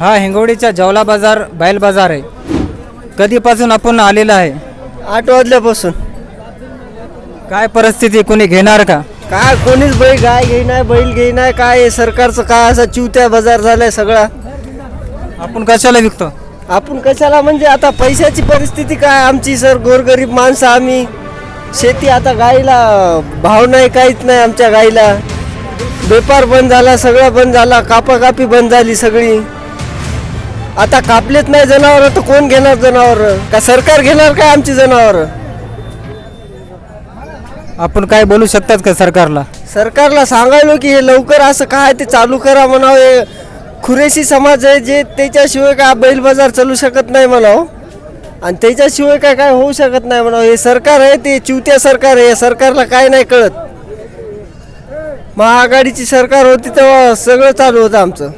हा हिंगोळीचा जवला बाजार बैल बाजार आहे. कधीपासून आपण आलेला आहे? आठ वाजल्यापासून. काय परिस्थिती कोणी घेणार का? काय कोणीच बैल गाय घेईनाय बैल घेईनाय काय सरकारचं काय असा चिवत्या बाजार झालाय सगळा? आपण कशाला विकतो? आपण कशाला? म्हणजे आता पैशाची परिस्थिती काय? आमची सर गोरगरीब माणसं आम्ही शेती आता गाईला भाव नाही काहीच नाही आमच्या गाईला व्यापार बंद झाला सगळं बंद झाला कापाकापी बंद झाली सगळी. आता कापलेच नाही जनावर तर कोण घेणार जनावर? का सरकार घेणार काय आमची जनावर? आपण काय बोलू शकतात का सरकारला? सरकारला सांगायलो की हे लवकर असं काय ते चालू करा म्हणावं. हे खुरेशी समाज आहे जे त्याच्याशिवाय काय बैल बाजार चालू शकत नाही म्हणावं. आणि त्याच्याशिवाय काय काय होऊ शकत नाही म्हणावं. हे सरकार आहे ते चिवत्या सरकार आहे. या सरकारला काय नाही कळत. महाआघाडीची सरकार होती तेव्हा सगळं चालू होतं आमचं.